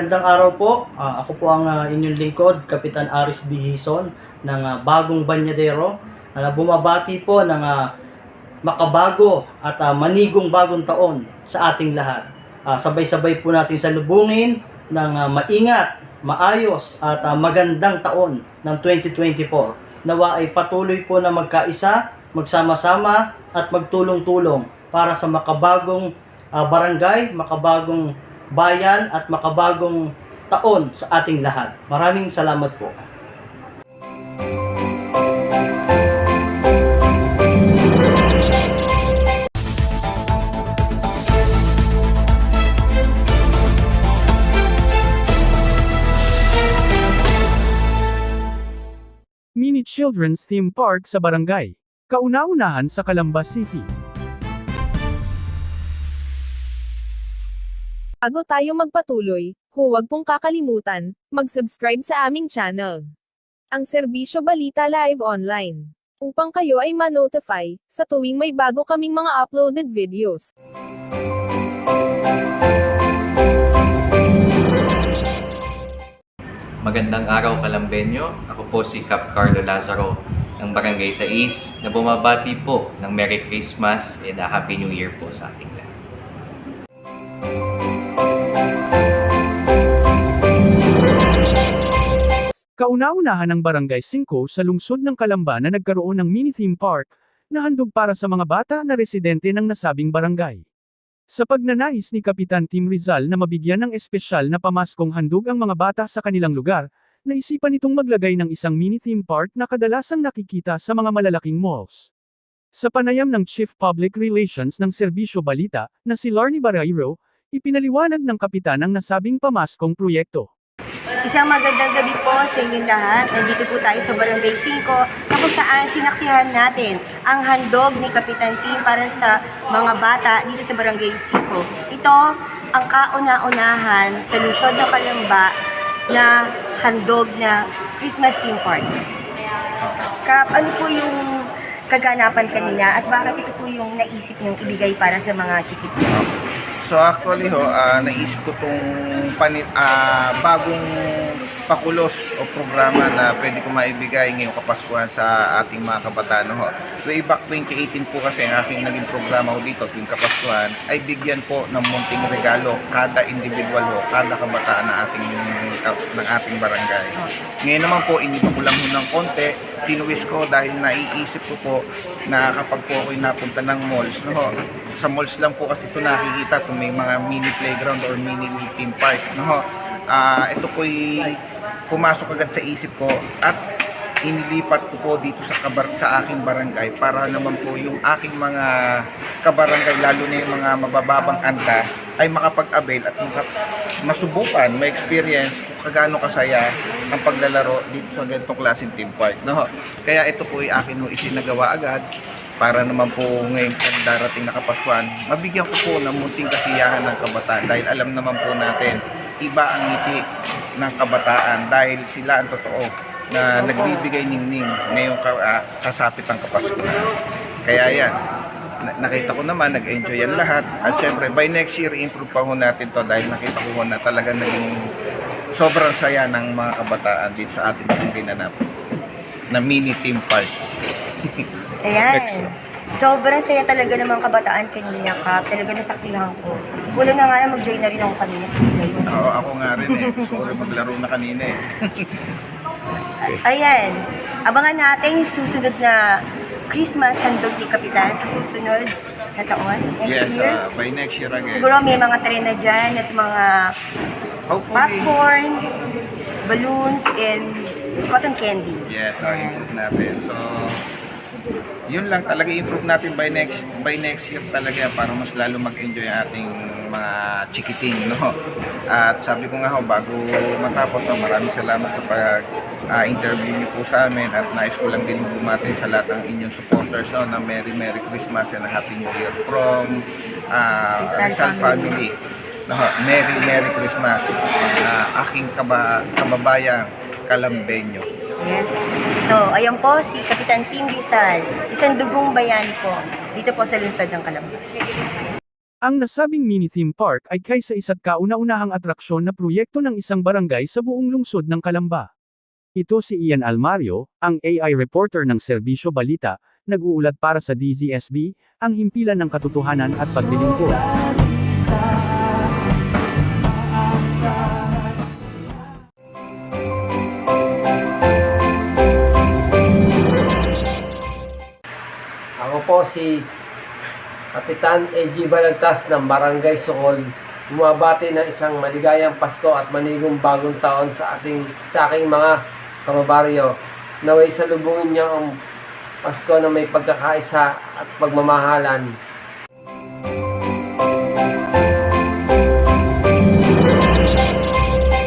magandang araw po. Ah, ako po ang ah, inyong lingkod, Kapitan Aris B. Hison ng ah, Bagong Banyadero. na bumabati po ng ah, makabago at ah, manigong bagong taon sa ating lahat. Ah, sabay-sabay po natin salubungin ng ah, maingat, maayos at ah, magandang taon ng 2024. Nawa ay patuloy po na magkaisa, magsama-sama at magtulong-tulong para sa makabagong ah, barangay, makabagong bayan at makabagong taon sa ating lahat. Maraming salamat po. Mini Children's Theme Park sa Barangay. Kauna-unahan sa Calamba City. Bago tayo magpatuloy, huwag pong kakalimutan, mag-subscribe sa aming channel. Ang Serbisyo Balita Live Online. Upang kayo ay ma-notify, sa tuwing may bago kaming mga uploaded videos. Magandang araw Kalambenyo. Ako po si Cap Carlo Lazaro ng Barangay Sais na bumabati po ng Merry Christmas and a Happy New Year po sa ating lahat. Kauna-unahan ng Barangay 5 sa lungsod ng Calamba na nagkaroon ng mini theme park na handog para sa mga bata na residente ng nasabing barangay. Sa pagnanais ni Kapitan Tim Rizal na mabigyan ng espesyal na pamaskong handog ang mga bata sa kanilang lugar, naisipan itong maglagay ng isang mini theme park na kadalasang nakikita sa mga malalaking malls. Sa panayam ng Chief Public Relations ng Serbisyo Balita, na si Larny Barreiro, ipinaliwanag ng kapitan ang nasabing pamaskong proyekto. Isang magandang gabi po sa inyong lahat. Nandito po tayo sa Barangay 5 na kung saan sinaksihan natin ang handog ni Kapitan Tim para sa mga bata dito sa Barangay 5. Ito ang kauna-unahan sa Luzon ng Kalamba na handog na Christmas theme party. Kap, ano po yung kaganapan kanina at bakit ito po yung naisip niyong ibigay para sa mga chikitin? So actually ho, ah, naisip ko tong panit, ah, bagong pakulos o programa na pwede ko maibigay ngayong Kapaskuhan sa ating mga kabataan ho. Way back 2018 po kasi ang aking naging programa ho dito tuwing Kapaskuhan ay bigyan po ng munting regalo kada individual ho, kada kabataan na ating ng ating barangay. Ngayon naman po, iniba ko lang ho ng konti, tinuwis ko dahil naiisip ko po na kapag po ako'y napunta ng malls, no sa malls lang po kasi ito nakikita ito may mga mini playground or mini theme park, no. Ah, ito po'y pumasok agad sa isip ko at inilipat ko po dito sa kabar sa aking barangay para naman po yung aking mga kabarangay lalo na yung mga mabababang antas ay makapag-avail at masubukan, may experience kung kagaano kasaya ang paglalaro dito sa ganitong klaseng team park. No? Kaya ito po ay akin ho isinagawa agad para naman po ngayong darating na Kapaskuhan, mabigyan ko po ng munting kasiyahan ng kabataan dahil alam naman po natin, iba ang ngiti ng kabataan dahil sila ang totoo na nagbibigay ningning ngayong ka, ah, sasapit ang Kapaskuhan. Kaya yan, na- nakita ko naman, nag-enjoy yan lahat. At syempre, by next year, improve pa ho natin to dahil nakita ko na talaga naging sobrang saya ng mga kabataan dito sa ating ginanap na mini team park. Ayan. Sobrang saya talaga ng mga kabataan kanina, Kap. Talaga nasaksihan ko. Kulang na nga na mag-join na rin ako kanina sa slides. Oo, ako nga rin eh. Gusto ko rin maglaro na kanina eh. Ayan. Abangan natin yung susunod na Christmas handog ni Kapitan sa susunod na taon. Next Yes, year. uh, by next year again. Siguro may mga trend na dyan at mga Hopefully, popcorn, balloons, and cotton candy. yes, uh, improve natin. So, yun lang talaga improve natin by next by next year talaga para mas lalo mag-enjoy ang ating mga chikiting no at sabi ko nga ho bago matapos no, maraming salamat sa pag ah, interview niyo po sa amin at nais ko lang din bumati sa lahat ng inyong supporters no na Merry Merry Christmas and Happy New Year from ah, Rizal Rizal family. family no, Merry Merry Christmas Ah, aking kaba, kababayan Kalambenyo Yes. So, ayan po si Kapitan Tim Rizal, isang dugong bayan po dito po sa lungsod ng Calamba. Ang nasabing mini-theme park ay kaysa isa't kauna-unahang atraksyon na proyekto ng isang barangay sa buong lungsod ng Kalamba. Ito si Ian Almario, ang AI reporter ng Serbisyo Balita, nag-uulat para sa DZSB, ang himpilan ng katotohanan at paglilingkod. Si Kapitan A.G. Balagtas ng Barangay Sukol. Bumabati ng isang maligayang Pasko at manigong bagong taon sa ating sa aking mga kababaryo. Naway salubungin niyo ang Pasko na may pagkakaisa at pagmamahalan.